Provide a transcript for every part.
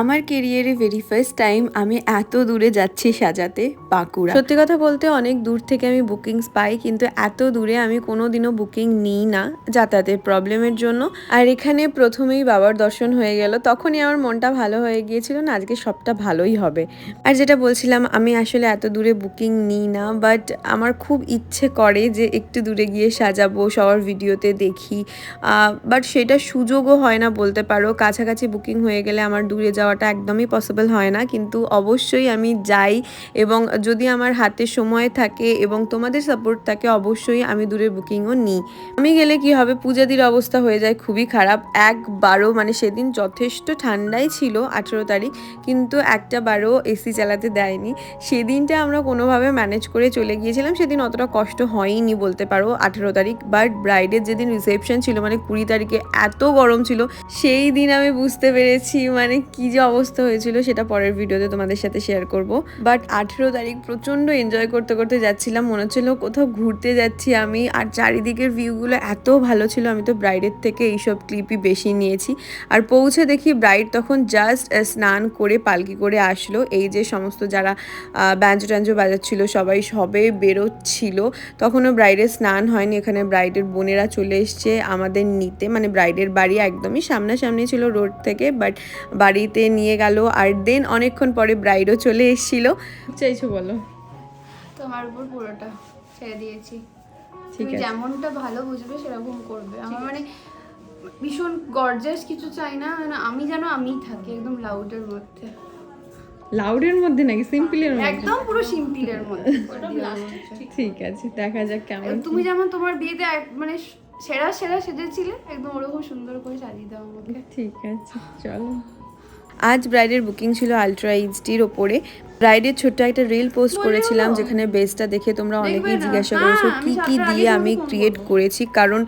আমার কেরিয়ারে very first time আমি এত দূরে যাচ্ছি সাজাতে বাঁকুড়া। সত্যি কথা বলতে অনেক দূর থেকে আমি বুকিংস পাই, কিন্তু এত দূরে আমি কোনো দিনও বুকিং নিই না যাতায়াতের প্রবলেমের জন্য। আর এখানে প্রথমেই বাবার দর্শন হয়ে গেল, তখনই আমার মনটা ভালো হয়ে গিয়েছিল না, আজকে সবটা ভালোই হবে। আর যেটা বলছিলাম, আমি আসলে এত দূরে বুকিং নিই না বাট আমার খুব ইচ্ছে করে যে একটু দূরে গিয়ে সাজাবো, সবার ভিডিওতে দেখি। বাট সেটা সুযোগও হয় না বলতে পারো, কাছাকাছি বুকিং হয়ে গেলে আমার দূরে যাওয়াটা একদমই পসিবল হয় না। কিন্তু অবশ্যই আমি যাই এবং যদি আমার হাতে সময় থাকে এবং তোমাদের সাপোর্ট থাকে, অবশ্যই আমি দূরে বুকিংও নিই। আমি গেলে কি হবে? পূজাদির অবস্থা হয়ে যায় খুবই খারাপ। একবারও মানে সেদিন যথেষ্ট ঠান্ডাই ছিল আঠেরো তারিখ, কিন্তু একটা বারও এসি চালাতে দেয়নি। সেদিনটা আমরা কোনোভাবে ম্যানেজ করে চলে গিয়েছিলাম। সেদিন অতটা কষ্ট হয়নি বলতে পারো। আঠেরো তারিখ বাট ব্রাইডের যেদিন রিসেপশন ছিল মানে কুড়ি তারিখে এত গরম ছিল, সেই দিন আমি বুঝতে পেরেছি মানে কি যে অবস্থা হয়েছিল সেটা পরের ভিডিওতে তোমাদের সাথে শেয়ার করব। বাট আঠেরো তারিখ প্রচণ্ড এনজয় করতে করতে যাচ্ছিলাম, মনে হচ্ছিল কোথাও ঘুরতে যাচ্ছি আমি। আর চারিদিকের ভিউগুলো এত ভালো ছিল, আমি তো ব্রাইডের থেকে এইসব ক্লিপই বেশি নিয়েছি। আর পৌঁছে দেখি ব্রাইড তখন জাস্ট স্নান করে পালকি করে আসলো। এই যে সমস্ত যারা ব্যাঞ্জো ট্যাঞ্জো বাজাচ্ছিল, সবাই সবে বেরোচ্ছিল। তখনও ব্রাইডের স্নান হয়নি, এখানে ব্রাইডের বোনেরা চলে এসছে আমাদের নিতে। মানে ব্রাইডের বাড়ি একদমই সামনাসামনি ছিল রোড থেকে বাট বাড়িতে নিয়ে গেল আর দেন অনেকক্ষণ পরে ব্রাইডও চলে এসেছিল। চাইছো বলো? তোমার উপর পুরোটা ছেড়ে দিয়েছি। ঠিক তুমি যেমনটা ভালো বুঝবে সেরকম করবে। আমার মানে ভীষণ গর্জাস কিছু চাই না। মানে আমি যেন আমিই থাকি একদম লাউডের মধ্যে। লাউডের মধ্যে নাকি? সিম্পলের একদম পুরো সিম্পলের মধ্যে। ঠিক আছে। দেখা যাক কেমন তুমি যেমন তোমার বিয়েতে এক- মানে সেরা সেরা সেজেছিলে একদম ওরকম সুন্দর করে সাজিয়ে দাও আমাকে। ঠিক আছে চলো। আজ ব্রাইডের বুকিং ছিল আলট্রা এইচডির ওপরে। ব্রাইডের ছোট্ট একটা রিল পোস্ট করেছিলাম যেখানে বেসটা দেখে তোমরা অনেকেই জিজ্ঞাসা হ্যাঁ, করেছ কী কি কি দিয়ে আমি ক্রিয়েট করেছি? কারণ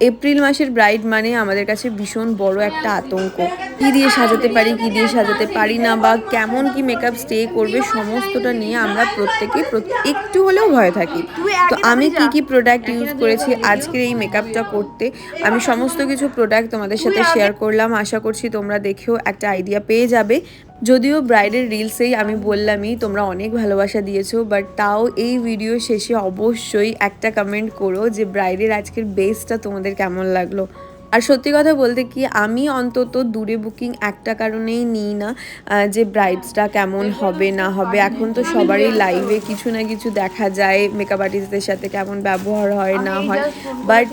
এপ্রিল মাসের ব্রাইড মানে আমাদের কাছে ভীষণ বড় একটা আতঙ্ক। কি দিয়ে সাজাতে পারি কি দিয়ে সাজাতে পারি না বা কেমন কি মেকআপ স্টে করবে সমস্তটা নিয়ে আমরা প্রত্যেকে প্রত- একটু হলেও ভয় থাকি। তো আমি কি কি প্রোডাক্ট ইউজ করেছি আজকের এই মেকআপটা করতে আমি সমস্ত কিছু প্রোডাক্ট তোমাদের সাথে শেয়ার করলাম। আশা করছি তোমরা দেখেও একটা আইডিয়া পেয়ে যাবে। যদিও ব্রাইডের রিলসেই আমি বললামই, তোমরা অনেক ভালোবাসা দিয়েছ বাট তাও এই ভিডিও শেষে অবশ্যই একটা কমেন্ট করো যে ব্রাইডের আজকের বেসটা তোমাদের কেমন লাগল। আর সত্যি কথা বলতে কি আমি অন্তত দূরে বুকিং একটা কারণেই নিই না যে ব্রাইডসটা কেমন হবে না হবে। এখন তো সবারই লাইভে কিছু না কিছু দেখা যায় মেকআপ আর্টিস্টদের সাথে কেমন ব্যবহার হয় না হয়। বাট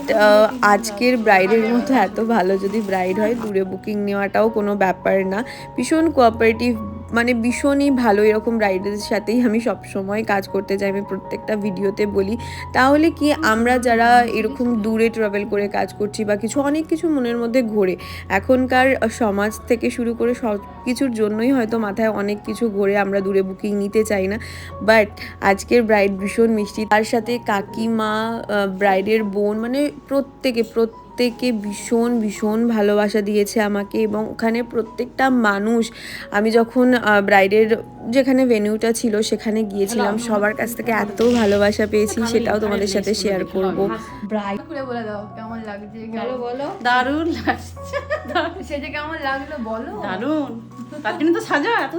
আজকের ব্রাইডের মতো এত ভালো যদি ব্রাইড হয় দূরে বুকিং নেওয়াটাও কোনো ব্যাপার না। ভীষণ কোঅপারেটিভ মানে ভীষণই ভালো এরকম ব্রাইডের সাথেই আমি সব সময় কাজ করতে চাই আমি প্রত্যেকটা ভিডিওতে বলি। তাহলে কি আমরা যারা এরকম দূরে ট্রাভেল করে কাজ করছি বা কিছু, অনেক কিছু মনের মধ্যে ঘোরে, এখনকার সমাজ থেকে শুরু করে সব কিছুর জন্যই হয়তো মাথায় অনেক কিছু ঘোরে আমরা দূরে বুকিং নিতে চাই না। বাট আজকের ব্রাইড ভীষণ মিষ্টি, তার সাথে কাকিমা ব্রাইডের বোন মানে প্রত্যেকে প্রত্যেকে ভীষণ ভীষণ ভালোবাসা দিয়েছে আমাকে এবং ওখানে প্রত্যেকটা মানুষ আমি যখন ব্রাইডের যেখানে ভেনিউটা ছিল সেখানে গিয়েছিলাম। সবার কাছ থেকে এত ভালোবাসা পেয়েছি সেটাও তোমাদের সাথে শেয়ার করব। ব্রাইড খুলে বলে দাও কেমন লাগছে বলো বলো। দারুণ লাগছে সেজে কেমন লাগল বলো। দারুণ। তার জন্য তো সাজা এত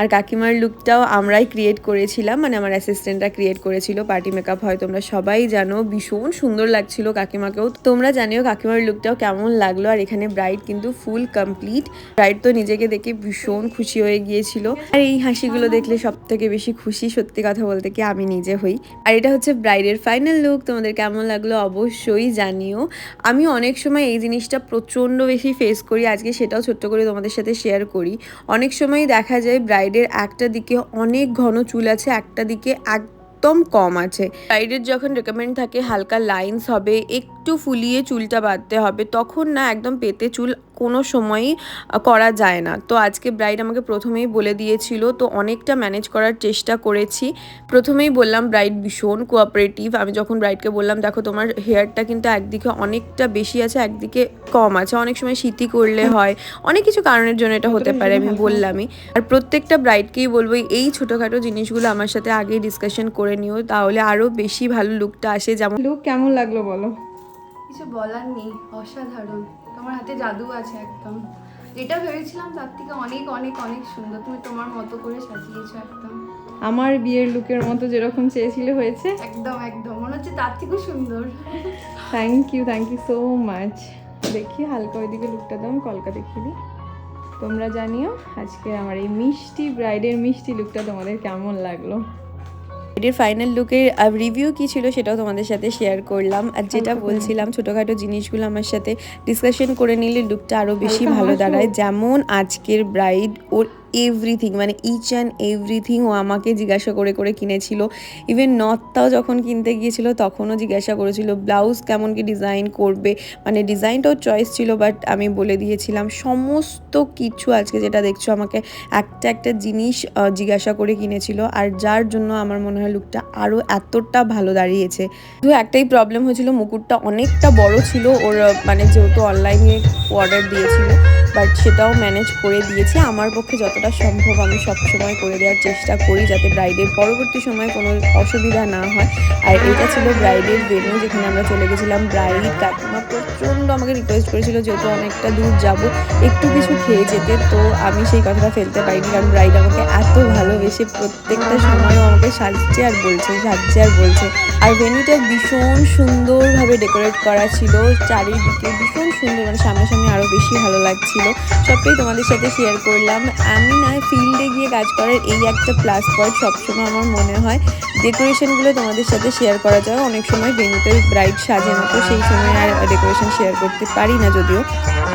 আর কাকিমার লুকটাও আমরাই ক্রিয়েট করেছিলাম মানে আমার অ্যাসিস্ট্যান্টরা ক্রিয়েট করেছিল পার্টি মেকআপ হয় তোমরা সবাই জানো, ভীষণ সুন্দর লাগছিল কাকিমাকেও। তোমরা জানিও কাকিমার লুকটাও কেমন লাগল, আর এখানে ব্রাইড কিন্তু ফুল কমপ্লিট ব্রাইড তো নিজেকে দেখে ভীষণ খুশি হয়ে গিয়েছিল। আর এই হাসিগুলো দেখলে সব থেকে বেশি খুশি, সত্যি কথা বলতে কি আমি নিজে হই। আর এটা হচ্ছে ব্রাইডের ফাইনাল লুক তোমাদের কেমন লাগল অবশ্যই জানিও। আমি অনেক সময় এই জিনিসটা প্রচণ্ড বেশি ফেস করি, আজকে সেটাও ছোট্ট করে তোমাদের সাথে শেয়ার করি। অনেক সময় দেখা যায় ব্রাইডের একটা দিকে অনেক ঘন চুল আছে, একটা দিকে এক একদম কম আছে। সাইডের যখন রেকমেন্ড থাকে হালকা লাইন্স হবে, একটু ফুলিয়ে চুলটা বাঁধতে হবে, তখন না একদম পেতে চুল কোনো সময়ই করা যায় না। তো আজকে ব্রাইড আমাকে প্রথমেই বলে দিয়েছিল তো অনেকটা ম্যানেজ করার চেষ্টা করেছি। প্রথমেই বললাম ব্রাইড ভীষণ কোঅপারেটিভ। আমি যখন ব্রাইডকে বললাম দেখো তোমার হেয়ারটা কিন্তু একদিকে অনেকটা বেশি আছে একদিকে কম আছে। অনেক সময় শীতি করলে হয় অনেক কিছু কারণের জন্য এটা হতে পারে আমি বললামই। আর প্রত্যেকটা ব্রাইডকেই বলব এই ছোটোখাটো জিনিসগুলো আমার সাথে আগেই ডিসকাশন করে নিও তাহলে আরও বেশি ভালো লুকটা আসে। যেমন লুক কেমন লাগল বলো? কিছু বলার নেই অসাধারণ। তোমার হাতে জাদু আছে একদম। যেটা ভেবেছিলাম তার থেকে অনেক অনেক অনেক সুন্দর। তুমি তোমার মতো করে সাজিয়েছো একদম। আমার বিয়ের লুকের মতো যেরকম চেয়েছিলে হয়েছে। একদম একদম। মনে হচ্ছে তার থেকেও সুন্দর। Thank you thank you so much দেখি হালকা ওইদিকে লুকটা দাম কলকা দেখিয়ে দিই। তোমরা জানিও আজকে আমার এই মিষ্টি ব্রাইডের মিষ্টি লুকটা তোমাদের কেমন লাগল। এটির ফাইনাল লুকের রিভিউ কি ছিল সেটাও তোমাদের সাথে শেয়ার করলাম। আর যেটা বলছিলাম ছোটোখাটো জিনিসগুলো আমার সাথে ডিসকাশন করে নিলে লুকটা আরও বেশি ভালো দাঁড়ায়। যেমন আজকের ব্রাইড ওর এভরিথিং মানে ইচ অ্যান্ড এভরিথিং ও আমাকে জিজ্ঞাসা করে করে কিনেছিল। ইভেন নথটাও যখন কিনতে গিয়েছিল, তখনও জিজ্ঞাসা করেছিল ব্লাউজ কেমন কি ডিজাইন করবে? মানে ডিজাইনটাও চয়েস ছিল বাট আমি বলে দিয়েছিলাম, সমস্ত কিছু আজকে যেটা দেখছ, আমাকে একটা একটা জিনিস জিজ্ঞাসা করে কিনেছিল, আর যার জন্য আমার মনে হয় লুকটা আরও এতটা ভালো দাঁড়িয়েছে। শুধু একটাই প্রবলেম হয়েছিল, মুকুটটা অনেকটা বড় ছিল, ওর মানে যেহেতু অনলাইনে অর্ডার দিয়েছিল বাট সেটাও ম্যানেজ করে দিয়েছে। আমার পক্ষে যতটা সম্ভব আমি সবসময় করে দেওয়ার চেষ্টা করি যাতে ব্রাইডের পরবর্তী সময় কোনো অসুবিধা না হয়। আর এটা ছিল ব্রাইডের ভেনু যেখানে আমরা চলে গেছিলাম ব্রাইড কাকিমা প্রচণ্ড আমাকে রিকোয়েস্ট করেছিল যেহেতু অনেকটা দূর যাব, একটু কিছু খেয়ে যেতে। তো আমি সেই কথাটা ফেলতে পারিনি কারণ ব্রাইড আমাকে এত ভালোবেসে প্রত্যেকটা সময়ও আমাকে সাজছে আর বলছে, সাজছে আর বলছে। আর ভেন্যুটা ভীষণ সুন্দরভাবে ডেকোরেট করা ছিল, চারিদিকে ভীষণ সুন্দর মানে সামনাসামনি আরও বেশি ভালো লাগছিল। সবটাই তোমাদের সাথে শেয়ার করলাম। আমি না ফিল্ডে গিয়ে কাজ করার এই একটা প্লাস পয়েন্ট সবসময় আমার মনে হয়। ডেকোরেশনগুলো তোমাদের সাথে শেয়ার করা যায়। অনেক সময় ভেন্যুতে ব্রাইড সাজে তো সেই সময় আর ডেকোরেশন শেয়ার করতে পারি না যদিও।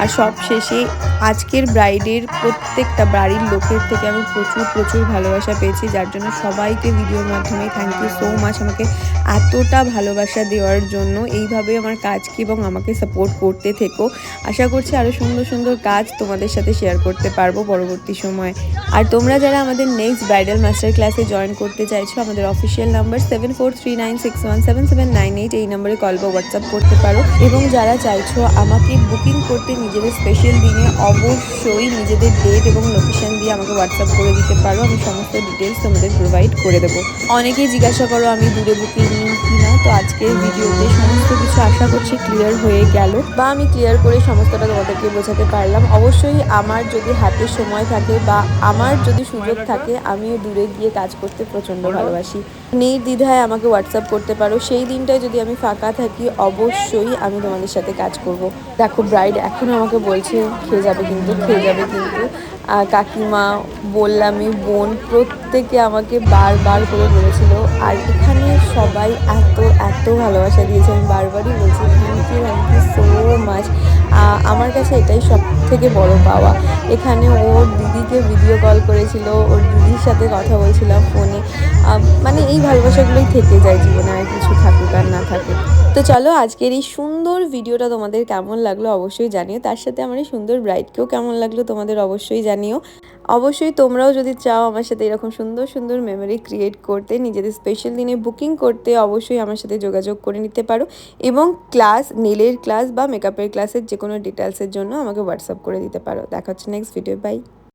আর সব শেষে আজকের ব্রাইডের প্রত্যেকটা বাড়ির লোকের থেকে আমি প্রচুর প্রচুর ভালোবাসা পেয়েছি। যার জন্য সবাইকে ভিডিওর মাধ্যমে থ্যাংক ইউ সো মাচ আমাকে এতটা ভালোবাসা দেওয়ার জন্য। এইভাবে আমার কাজকে এবং আমাকে সাপোর্ট করতে থেকো আশা করছি আরও সুন্দর সুন্দর কাজ তোমাদের সাথে শেয়ার করতে পারব পরবর্তী সময়। আর তোমরা যারা আমাদের নেক্সট ব্রাইডাল মাস্টার ক্লাসে জয়েন করতে চাইছো, আমাদের official number seven four three nine six one seven seven nine eight এই নম্বরে কল বা হোয়াটসঅ্যাপ করতে পারো। এবং যারা চাইছো আমাকে বুকিং করতে নিজেদের স্পেশাল দিনে অবশ্যই নিজেদের ডেট এবং লোকেশন দিয়ে আমাকে হোয়াটসঅ্যাপ করে দিতে পারো। আমি সমস্ত ডিটেলস তোমাদের প্রোভাইড করে দেবো। অনেকেই জিজ্ঞাসা করো, আমি দূরে বুকিং নিই কিনা? তো আজকের ভিডিওতে সমস্ত কিছু আশা করছি ক্লিয়ার হয়ে গেল। বা আমি ক্লিয়ার করে সমস্তটা তোমাদেরকে বোঝাতে পারলাম। অবশ্যই আমার যদি হাতে সময় থাকে বা আমার যদি সুযোগ থাকে আমিও দূরে গিয়ে কাজ করতে প্রচণ্ড ভালোবাসি। নির্দ্বিধায় আমাকে হোয়াটসঅ্যাপ করতে পারো। সেই দিনটায় যদি আমি ফাঁকা থাকি অবশ্যই আমি তোমাদের সাথে কাজ করব। দেখো ব্রাইড এখন আমাকে বলছে খেয়ে যাবে কিন্তু খেয়ে যাবে কিন্তু। কাকিমা বললামই বোন প্রত্যেকে আমাকে বারবার করে বলেছিল আর এখানে সবাই এত এত ভালোবাসা দিয়েছে। আমি বারবারই বলছি thank you thank you so much আমার কাছে এটাই সব থেকে বড় পাওয়া। এখানে ওর দিদিকে ভিডিও কল করেছিল, ওর দিদির সাথে কথা বলছিলাম ফোনে মানে এই ভালোবাসাগুলোই থেকে যায় জীবনে, আর কিছু থাকুক আর না থাকুক। তো চলো, আজকের এই সুন্দর ভিডিওটা তোমাদের কেমন লাগল অবশ্যই জানিও। তার সাথে আমার এই সুন্দর ব্রাইডকেও কেমন লাগল তোমাদের অবশ্যই জানিও। অবশ্যই তোমরাও যদি চাও আমার সাথে এরকম সুন্দর সুন্দর মেমোরি ক্রিয়েট করতে, নিজেদের স্পেশাল দিনে বুকিং করতে, অবশ্যই আমার সাথে যোগাযোগ করে নিতে পারো। এবং ক্লাস নেলের ক্লাস বা মেকআপের ক্লাসের যে কোনো ডিটেলসের জন্য আমাকে হোয়াটসঅ্যাপ করে দিতে পারো। দেখা হচ্ছে নেক্সট ভিডিও বাই